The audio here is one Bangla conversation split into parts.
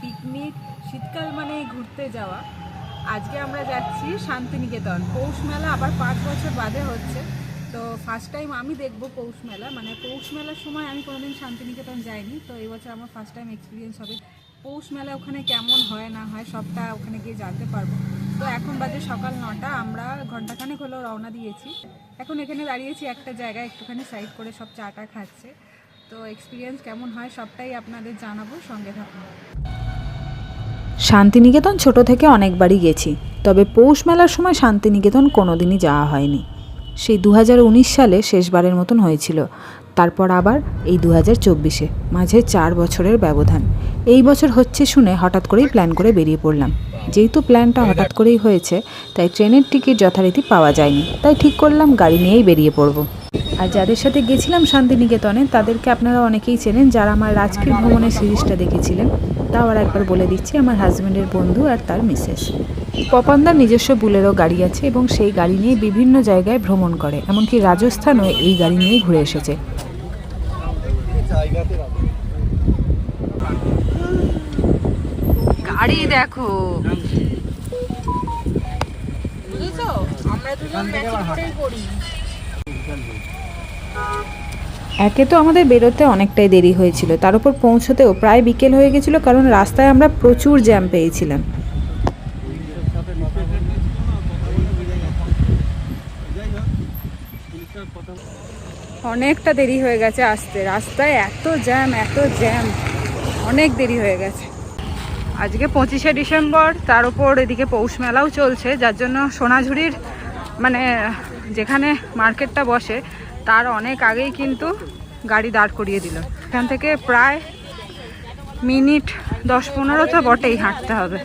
পিকনিক শীতকাল মানে ঘুরতে যাওয়া। আজকে আমরা যাচ্ছি শান্তিনিকেতন। পৌষ মেলা আবার পাঁচ বছর বাদে হচ্ছে। তো ফার্স্ট টাইম আমি দেখব পৌষ মেলা। মানে পৌষ মেলার সময় আমি কোনোদিন শান্তিনিকেতন যাইনি। তো এবছর আমার ফার্স্ট টাইম এক্সপিরিয়েন্স হবে। পৌষ মেলা ওখানে কেমন হয়, না হয়, সবটা ওখানে গিয়ে জানতে পারব। তো এখন বাজে সকাল নটা। আমরা ঘন্টাখানেক হলো রওনা দিয়েছি। এখন এখানে দাঁড়িয়েছি একটা জায়গায়, একটুখানি সাইড করে সব চাটা খাচ্ছে। তো এক্সপিরিয়েন্স কেমন হয় সবটাই আপনাদের জানাব, সঙ্গে থাকুন। শান্তিনিকেতন ছোট থেকে অনেকবারই গেছি, তবে পৌষ মেলার সময় শান্তিনিকেতন কোনোদিনই যাওয়া হয়নি। সেই দু হাজার উনিশ সালে শেষবারের মতন হয়েছিল, তারপর আবার এই দু হাজার চব্বিশে, মাঝে চার বছরের ব্যবধান। এই বছর হচ্ছে শুনে হঠাৎ করেই প্ল্যান করে বেরিয়ে পড়লাম। যেহেতু প্ল্যানটা হঠাৎ করেই হয়েছে, তাই ট্রেনের টিকিট যথারীতি পাওয়া যায়নি, তাই ঠিক করলাম গাড়ি নিয়েই বেরিয়ে পড়ব। আর যাদের সাথে গেছিলাম শান্তিনিকেতনে তাদেরকে আপনারা অনেকেই চেনেন যারা আমার রাজকীয় ভ্রমণের সিরিজটা দেখেছিলেন। তাও আর একবার বলে দিচ্ছি আমার হাজব্যান্ডের বন্ধু আর তার মিসেস পপানদার নিজস্ব বুলেরো গাড়ি আছে এবং সেই গাড়ি নিয়ে বিভিন্ন জায়গায় ভ্রমণ করে এমনকি রাজস্থানও এই গাড়ি নিয়েই ঘুরে এসেছে। গাড়ি দেখো। আমরা দুজন করি। একে তো আমাদের বেরোতে অনেকটাই দেরি হয়েছিল। তার উপর পৌঁছতেও প্রায় বিকেল হয়ে গেছিল, কারণ রাস্তায় আমরা প্রচুর জ্যাম পেয়েছিলাম। অনেকটা দেরি হয়ে গেছে আসতে। রাস্তায় এত জ্যাম এত জ্যাম, অনেক দেরি হয়ে গেছে। আজকে পঁচিশে ডিসেম্বর, তার উপর এদিকে পৌষ মেলাও চলছে, যার জন্য সোনাঝুরির মানে যেখানে মার্কেটটা বসে তার অনেক আগেই কিন্তু গাড়ি দাঁড় করিয়ে দিল। এখান থেকে প্রায় মিনিট দশ পনেরো তো বটেই হাঁটতে হবে।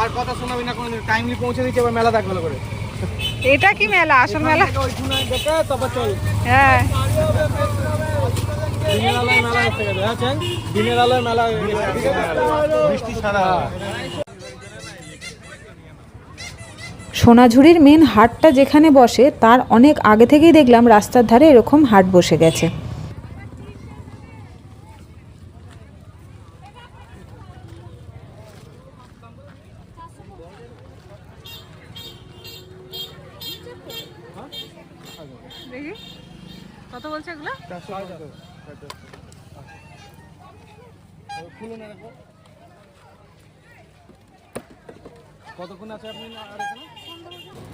আর কথা শোনাবি না টাইমলি পৌঁছে এবার মেলা দেখ ভালো করে। এটা কি মেলা? আসল মেলা? হ্যাঁ। হ্যাঁ সোনাঝুরির মেন হাটটা যেখানে বসে, তার অনেক আগে থেকেই দেখলাম রাস্তার ধারে এরকম হাট বসে গেছে দেখি কত বলছে এগুলো খুলুন এরকম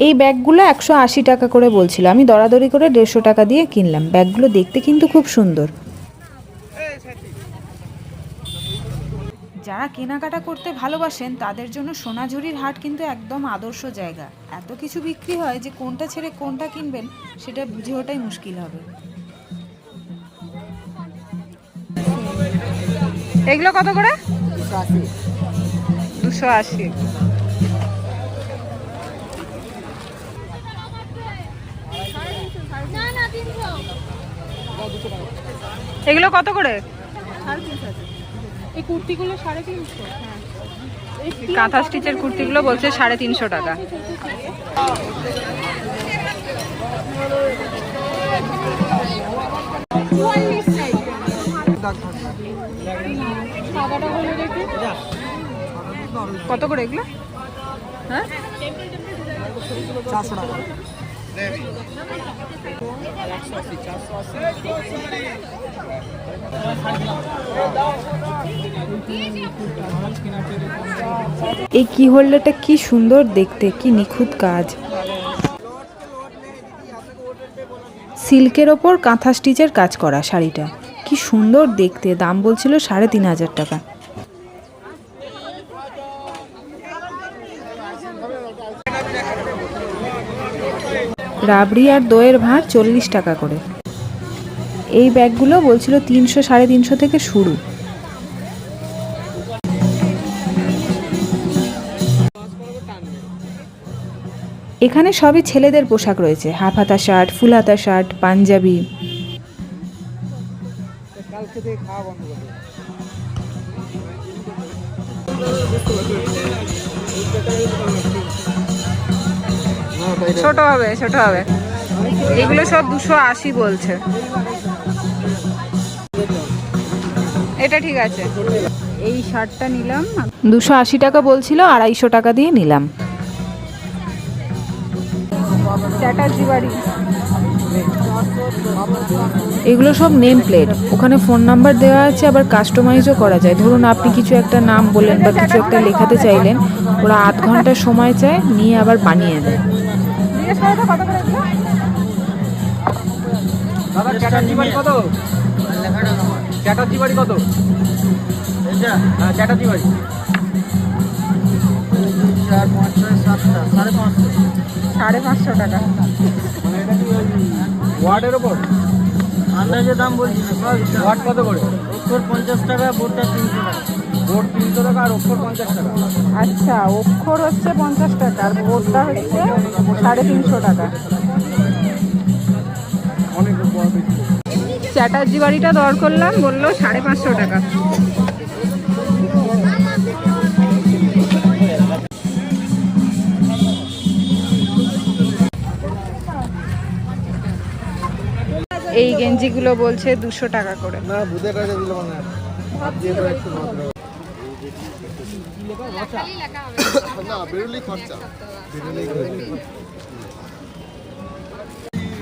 এই ব্যাগগুলো একশো আশি টাকা করে বলছিল। আমি দরাদরি করে দেড়শো টাকা দিয়ে কিনলাম। ব্যাগগুলো দেখতে কিন্তু খুব সুন্দর। যারা কেনাকাটা করতে ভালোবাসেন, তাদের জন্য সোনাঝুরির হাট কিন্তু একদম আদর্শ জায়গা। এত কিছু বিক্রি হয় যে কোনটা ছেড়ে কোনটা কিনবেন, সেটা বুঝে ওঠাই মুশকিল হবে। এগুলো কত করে? দুশো আশি। এগুলো কত করে? এই কুর্তিগুলো সাড়ে তিনশো। কাঁথা স্টিচের কুর্তিগুলো বলছে সাড়ে তিনশো টাকা। কত করে এগুলো? হ্যাঁ? চারশো টাকা। এই কি হোল্ডারটা কি সুন্দর দেখতে, কি নিখুঁত কাজ। সিল্কের ওপর কাঁথা স্টিচের কাজ করা শাড়িটা। কি সুন্দর দেখতে, দাম বলছিল সাড়ে তিন হাজার টাকা। রাবড়ি আর দইয়ের ভাঁড় চল্লিশ টাকা করে। এই ব্যাগগুলো বলছিল তিনশো, সাড়ে তিনশো থেকে শুরু। এখানে সবই ছেলেদের পোশাক রয়েছে। হাফ হাতা শার্ট ফুল হাতা শার্ট, পাঞ্জাবি। খাওয়া। ছোট হবে ছোট হবে। এগুলো সব দুশো আশি বলছে। এটা ঠিক আছে। এই শার্টটা নিলাম। দুশো আশি টাকা বলছিল আড়াইশো টাকা দিয়ে নিলাম। চ্যাটার্জি বাড়ি এগুলো সব নেম প্লেট। ওখানে ফোন নাম্বার দেওয়া আছে আবার কাস্টমাইজও করা যায়। ধরুন আপনি কিছু একটা নাম বললেন বা কিছু একটা লেখাতে চাইলেন ওরা আধ ঘণ্টা সময় চায় নিয়ে আবার বানিয়ে দেয়। করো তো কত করে এগুলো? দাদা চ্যাটার্জি বাড়ি কত? চ্যাটার্জি বাড়ি কত? হ্যাঁ চ্যাটার্জি বাড়ি সাড়ে পাঁচশো টাকা। ওয়ার্ডের ওপর? আন্দাজে দাম বলছি সব ওয়ার্ড কত করে? অক্ষর পঞ্চাশ টাকা বোর্ডটা তিনশো টাকা। বোর্ড তিনশো টাকা আর অক্ষর পঞ্চাশ টাকা। আচ্ছা অক্ষর হচ্ছে পঞ্চাশ টাকা আর বোর্ডটা হচ্ছে সাড়ে তিনশো টাকা। অনেক চ্যাটার্জি বাড়িটা দর করলাম বলল সাড়ে পাঁচশো টাকা। এই গেঞ্জিগুলো বলছে দুশো টাকা করে। মানে।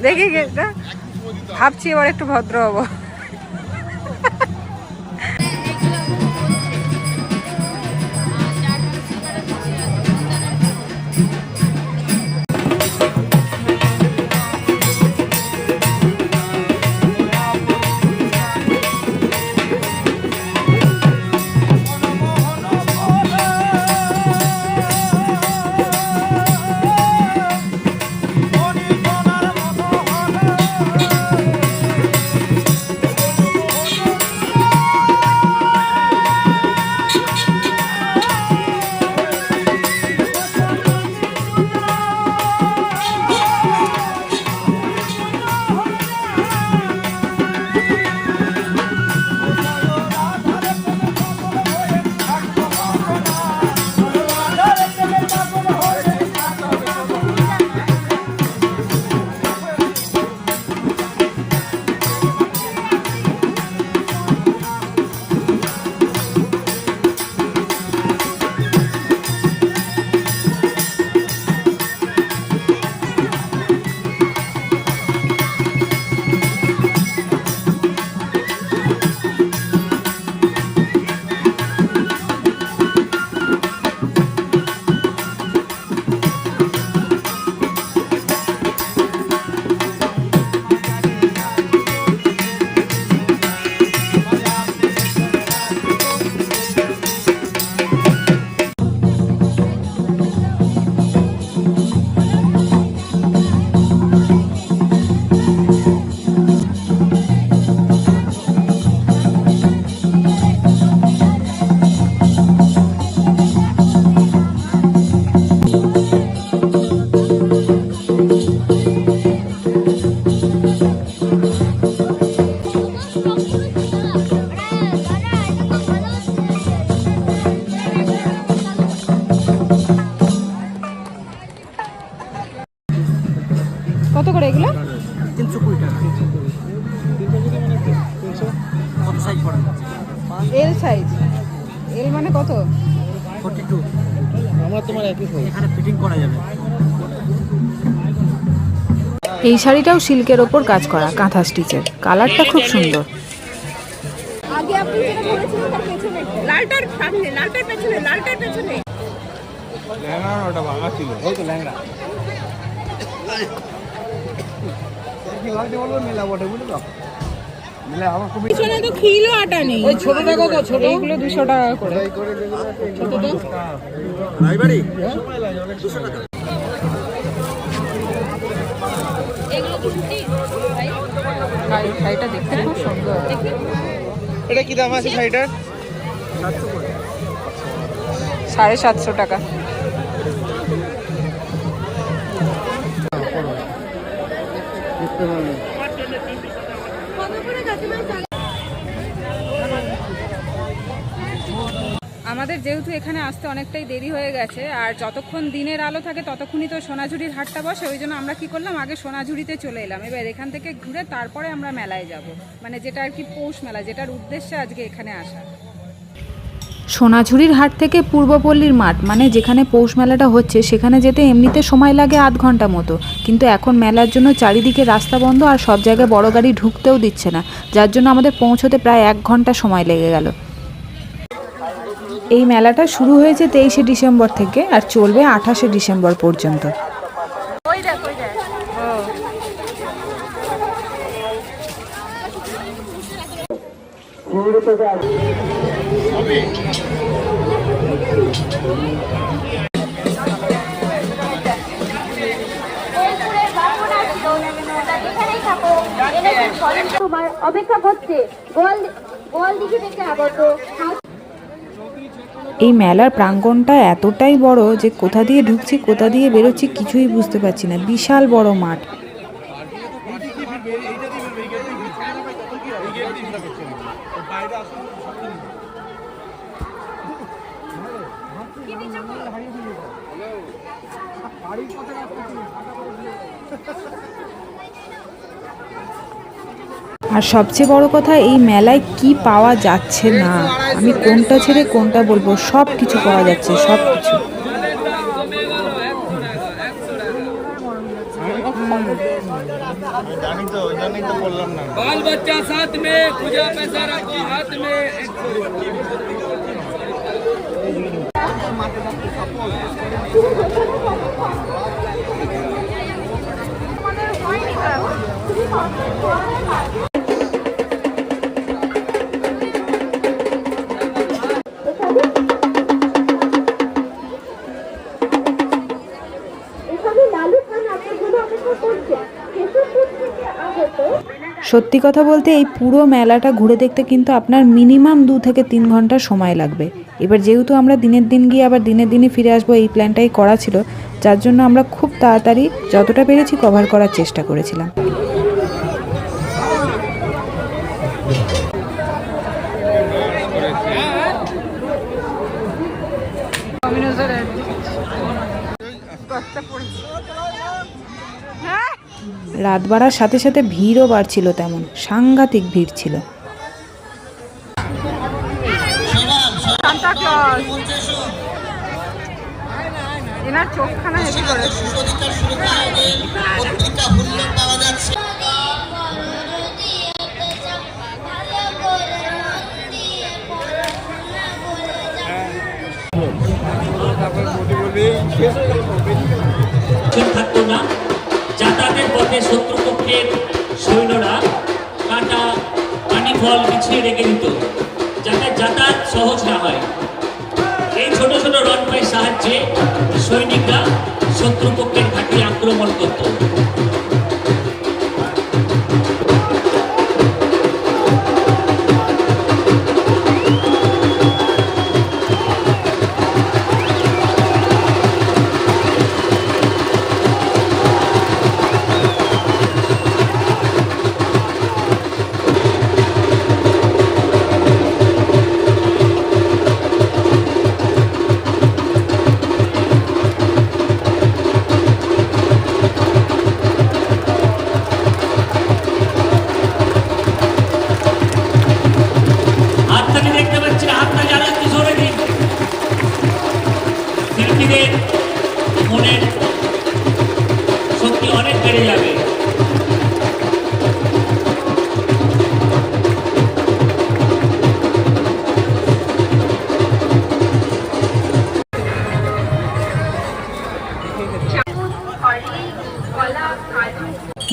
দেখি ভাবছি এবার একটু ভদ্র হব। এল সাইজ এল মানে কত? ফোর্টি টু আমরা তোমার একই খোঁজ এখানে ফিটিং করা যাবে। এই শাড়িটাও সিল্কের ওপর কাজ করা কাঁথা স্টিচের। কালারটা খুব সুন্দর। আগে আপনি যেটা বলেছিলেন তার পেছনে। লালটার সামনে লালটার পেছনে লালটার পেছনে। না ওটা ভাঙা ছিল। ওই তো ল্যাংড়া। কি বলব মেলা বটে বুঝলো পিছনে তো খিলো আটা নেই। ওই ছোটটা কত ছোট। টাকা করে। শাড়িটা দেখতে খুব সুন্দর। এটা কি দাম আছে শাড়িটার সাড়ে সাতশো টাকা। আমাদের যেহেতু এখানে আসতে অনেকটাই দেরি হয়ে গেছে, আর যতক্ষণ দিনের আলো থাকে ততক্ষণই তো সোনাঝুরির হাটটা বসে, ওই জন্য আমরা কি করলাম, আগে সোনাঝুরিতে চলে এলাম। এবার এখান থেকে ঘুরে তারপরে আমরা মেলায় যাব। মানে যেটা আর কি পৌষ মেলা, যেটার উদ্দেশ্যে আজকে এখানে আসা। সোনাঝুরির হাট থেকে পূর্বপল্লীর মাঠ মানে যেখানে পৌষ মেলাটা হচ্ছে, সেখানে যেতে এমনিতে সময় লাগে আধ ঘণ্টা মতো। কিন্তু এখন মেলার জন্য চারিদিকে রাস্তা বন্ধ আর সব জায়গায় বড় গাড়ি ঢুকতেও দিচ্ছে না, যার জন্য আমাদের পৌঁছতে প্রায় এক ঘণ্টা সময় লেগে গেল। এই মেলাটা শুরু হয়েছে তেইশে ডিসেম্বর থেকে আর চলবে আঠাশে ডিসেম্বর পর্যন্ত। এই মেলার প্রাঙ্গণটা এতটাই বড় যে কোথা দিয়ে ঢুকছি, কোথা দিয়ে বেরোচ্ছি কিছুই বুঝতে পারছি না। বিশাল বড় মাঠ। আর সবচেয়ে বড় কথা এই মেলায় কি পাওয়া যাচ্ছে না আমি কোনটা ছেড়ে কোনটা বলবো সব কিছু পাওয়া যাচ্ছে সব কিছু बाल बच्चा साथ में पूजा पैसा रखो हाथ में এখানে সত্যি কথা বলতে এই পুরো মেলাটা ঘুরে দেখতে কিন্তু আপনার মিনিমাম দু থেকে তিন ঘণ্টা সময় লাগবে। এবার যেহেতু আমরা দিনের দিন গিয়ে আবার দিনের দিনই ফিরে আসব এই প্ল্যানটাই করা ছিল যার জন্য আমরা খুব তাড়াতাড়ি যতটা পেরেছি কভার করার চেষ্টা করেছিলাম। রাত বাড়ার সাথে সাথে ভিড়ও বাড়ছিল তেমন সাংঘাতিক ভিড় ছিল। এনার চোখখানা হেভি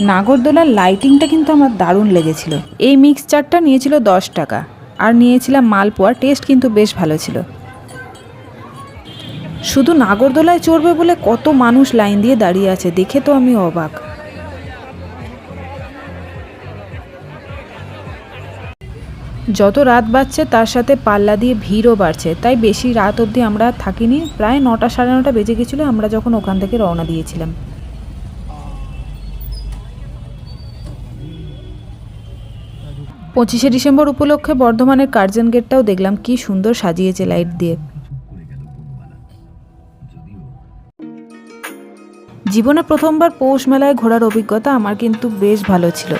নাগরদোলার লাইটিংটা কিন্তু আমার দারুণ লেগেছিল। এই মিক্সচারটা নিয়েছিল দশ টাকা, আর নিয়েছিলাম মালপোয়া টেস্ট কিন্তু বেশ ভালো ছিল। শুধু নাগরদোলায় চড়বে বলে কত মানুষ লাইন দিয়ে দাঁড়িয়ে আছে, দেখে তো আমি অবাক। যত রাত বাড়ছে তার সাথে পাল্লা দিয়ে ভিড়ও বাড়ছে, তাই বেশি রাত অবধি আমরা থাকিনি। প্রায় নটা সাড়ে নটা বেজে গেছিল, আমরা যখন ওখান থেকে রওনা দিয়েছিলাম। পঁচিশে ডিসেম্বর উপলক্ষে বর্ধমানের কার্জন গেটটাও দেখলাম কি সুন্দর সাজিয়েছে লাইট দিয়ে। জীবনে প্রথমবার পৌষ মেলায় ঘোরার অভিজ্ঞতা আমার কিন্তু বেশ ভালো ছিল।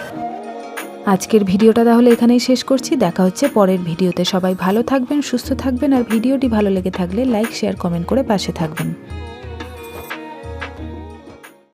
আজকের ভিডিওটা তাহলে এখানেই শেষ করছি। দেখা হচ্ছে পরের ভিডিওতে। সবাই ভালো থাকবেন, সুস্থ থাকবেন আর ভিডিওটি ভালো লেগে থাকলে লাইক, শেয়ার, কমেন্ট করে পাশে থাকবেন।